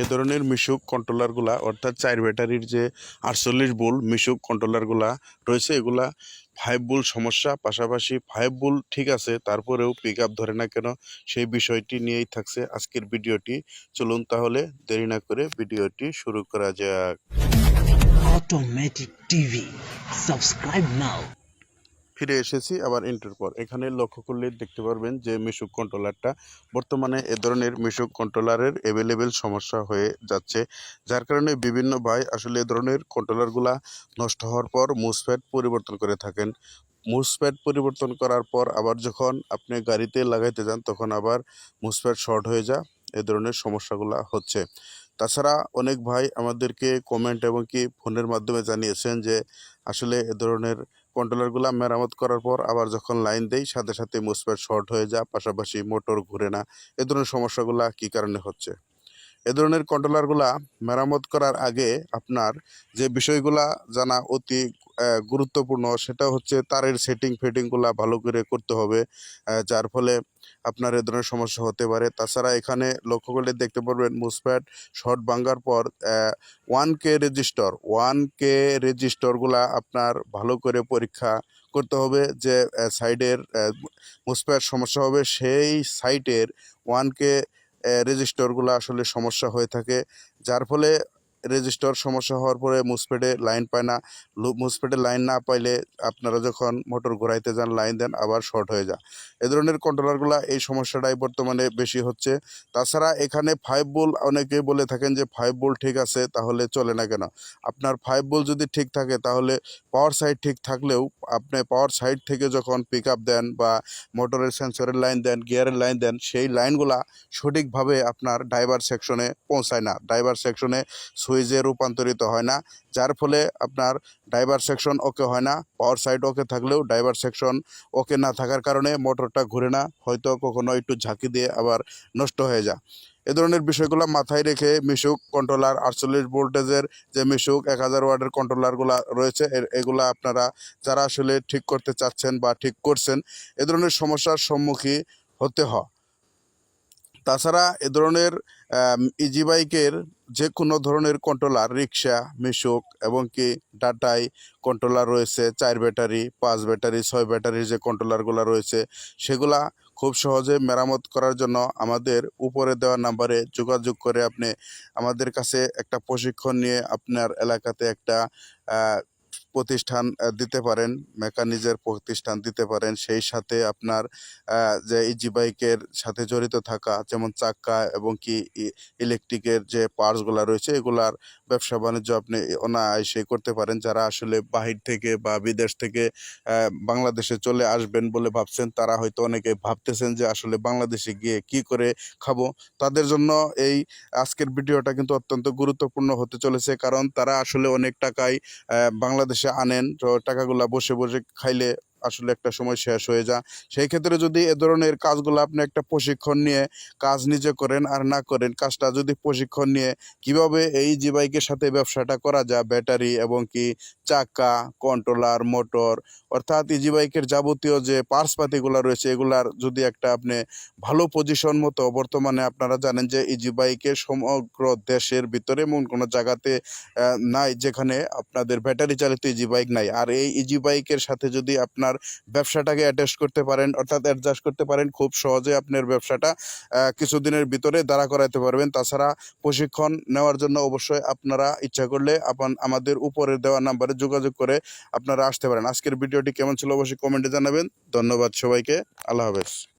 এ ধরনের মিশুক কন্ট্রোলারগুলা অর্থাৎ চার ব্যাটারির যে আটচল্লিশ বোল মিশুক কন্ট্রোলারগুলা রয়েছে, এগুলা ফাইভ বোল সমস্যা, পাশাপাশি ফাইভ বোল ঠিক আছে, তারপরেও পিক আপ ধরে না কেন সেই বিষয়টি নিয়েই থাকছে আজকের ভিডিওটি চলুন তাহলে দেরি না করে ভিডিওটি শুরু করা যাক Automatic TV. Subscribe now. ফিরে এসেছি আবার ইন্টার পর। এখানে লক্ষ্য করলে দেখতে পারবেন যে মিশুক কন্ট্রোলারটা বর্তমানে এ ধরনের মিশুক কন্ট্রোলারের অ্যাভেলেবেল সমস্যা হয়ে যাচ্ছে, যার কারণে বিভিন্ন ভাই আসলে এ ধরনের কন্ট্রোলারগুলা নষ্ট হওয়ার পর মুসপ্যাড পরিবর্তন করে থাকেন। মুসপ্যাড পরিবর্তন করার পর আবার যখন আপনি গাড়িতে লাগাইতে যান, তখন আবার মুসপ্যাড শর্ট হয়ে যা, এ ধরনের সমস্যাগুলা হচ্ছে। তাছাড়া অনেক ভাই আমাদেরকে কমেন্ট এবং কি ফোনের মাধ্যমে জানিয়েছেন যে আসলে এ ধরনের কন্ট্রোলারগুলো মেরামত করার পর আবার যখন লাইন দেই, সাথে সাথে মুসপ্যাড শর্ট হয়ে যায়, পাশাপাশি মোটর ঘুরে না। এ ধরনের সমস্যাগুলা কী কারণে হচ্ছে? এ ধরনের কন্ট্রোলারগুলা মেরামত করার আগে আপনার যে বিষয়গুলা জানা অতি গুরুত্বপূর্ণ, সেটা হচ্ছে তারের সেটিং ফিটিংগুলা ভালো করে করতে হবে যার ফলে আপনার এ ধরনের সমস্যা হতে পারে। তাছাড়া এখানে লক্ষ্য করলে দেখতে পারবেন মুসপ্যাড শর্ট ভাঙ্গার পর one K resistor one K রেজিস্টরগুলা আপনার ভালো করে পরীক্ষা করতে হবে যে সাইডের মুসপ্যাড সমস্যা হবে, সেই সাইটের ওয়ান কে রেজিস্টরগুলো আসলে সমস্যা হয়ে থাকে। যার ফলে রেজিস্টর সমস্যা হওয়ার পরে মুসপেডে লাইন পায় না। মুসপেডে লাইন না পাইলে আপনারা যখন মোটর ঘোরাইতে যান লাইন দেন, আবার শর্ট হয়ে যায়। এ ধরনের কন্ট্রোলারগুলো এই সমস্যাটাই বর্তমানে বেশি হচ্ছে। তাছাড়া এখানে ফাইভ বোল অনেকেই বলে থাকেন যে ফাইভ বোল ঠিক আছে, তাহলে চলে না কেন? আপনার ফাইভ বোল যদি ঠিক থাকে, তাহলে পাওয়ার সাইড ঠিক থাকলেও আপনি পাওয়ার সাইড থেকে যখন পিক দেন বা মোটরের সেন্সরের লাইন দেন গিয়ারের লাইন দেন, সেই লাইনগুলা সঠিকভাবে আপনার ড্রাইভার সেকশনে পৌঁছায় না। ড্রাইভার সেকশনে সুইচে রূপান্তরিত হয় না, যার ফলে আপনার ড্রাইভার সেকশন ওকে হয় না পাওয়ার সাইড ওকে থাকলেও ড্রাইভার সেকশন ওকে না থাকার কারণে মোটরটা ঘুরে না, হয়তো কখনো একটু ঝাঁকি দিয়ে আবার নষ্ট হয়ে যায়। এ ধরনের বিষয়গুলো মাথায় রেখে মিশুক কন্ট্রোলার আটচল্লিশ ভোল্টেজের যে মিশুক এক হাজার ওয়ার্ডের কন্ট্রোলারগুলো রয়েছে এগুলা আপনারা যারা আসলে ঠিক করতে চাচ্ছেন বা ঠিক করছেন, এ ধরনের সমস্যার সম্মুখীন হতে হয়। তাছাড়া এ ধরনের ইজি বাইকের যে কোনো ধরনের কন্ট্রোলার রিক্সা মিশুক এবং কি ডাটাই কন্ট্রোলার রয়েছে, চার ব্যাটারি পাঁচ ব্যাটারি ছয় ব্যাটারির যে কন্ট্রোলারগুলো রয়েছে, সেগুলা খুব সহজে মেরামত করার জন্য আমাদের উপরে দেওয়া নাম্বারে যোগাযোগ করে আপনি আমাদের কাছে একটা প্রশিক্ষণ নিয়ে আপনার এলাকাতে একটা প্রতিষ্ঠান দিতে পারেন, মেকানিজের প্রতিষ্ঠান দিতে পারেন, সেই সাথে আপনার যে ইজি বাইকের সাথে জড়িত থাকা, যেমন চাক্কা এবং কি ইলেকট্রিকের যে পার্টসগুলো রয়েছে, এগুলার ব্যবসা বাণিজ্য আপনি অনায়াসে করতে পারেন। যারা আসলে বাহির থেকে বা বিদেশ থেকে বাংলাদেশে চলে আসবেন বলে ভাবছেন, তারা হয়তো অনেকে ভাবতেছেন যে আসলে বাংলাদেশে গিয়ে কি করে খাব। তাদের জন্য এই আজকের ভিডিওটা কিন্তু অত্যন্ত গুরুত্বপূর্ণ হতে চলেছে। কারণ তারা আসলে অনেক টাকাই বাংলাদেশে আনেন। তো টাকাগুলা বসে বসে খাইলে আসলে একটা সময় শেষ হয়ে যায়। সেই ক্ষেত্রে যদি এ ধরনের কাজগুলো আপনি একটা প্রশিক্ষণ নিয়ে কাজ নিজে করেন আর না করেন, কাজটা যদি প্রশিক্ষণ নিয়ে কীভাবে এই জি বাইকের সাথে ব্যবসাটা করা যায়? ব্যাটারি এবং কি চাকা কন্ট্রোলার মোটর অর্থাৎ ইজি বাইকের যাবতীয় যে পার্সপাতিগুলো রয়েছে, এগুলার যদি একটা আপনি ভালো পজিশন মতো বর্তমানে আপনারা জানেন যে ইজি বাইকে সমগ্র দেশের ভিতরে এমন কোনো জায়গাতে নাই যেখানে আপনাদের ব্যাটারি চালিত ইজি বাইক নাই। আর এই ইজি বাইকের সাথে যদি আপনার ব্যবসাটাকে অ্যাডজাস্ট করতে পারেন, অর্থাৎ অ্যাডজাস্ট করতে পারেন, খুব সহজে আপনার ব্যবসাটা কিছুদিনের ভিতরে দাঁড়া করাইতে পারবেন। তাছাড়া প্রশিক্ষণ নেওয়ার জন্য অবশ্যই আপনারা ইচ্ছা করলে আপন, আমাদের উপরে দেওয়া নাম্বারে যোগাযোগ করে আপনারা আসতে পারেন। আজকের ভিডিওটি কেমন ছিল অবশ্যই কমেন্টে জানাবেন। ধন্যবাদ সবাইকে। আল্লাহ হাফেজ।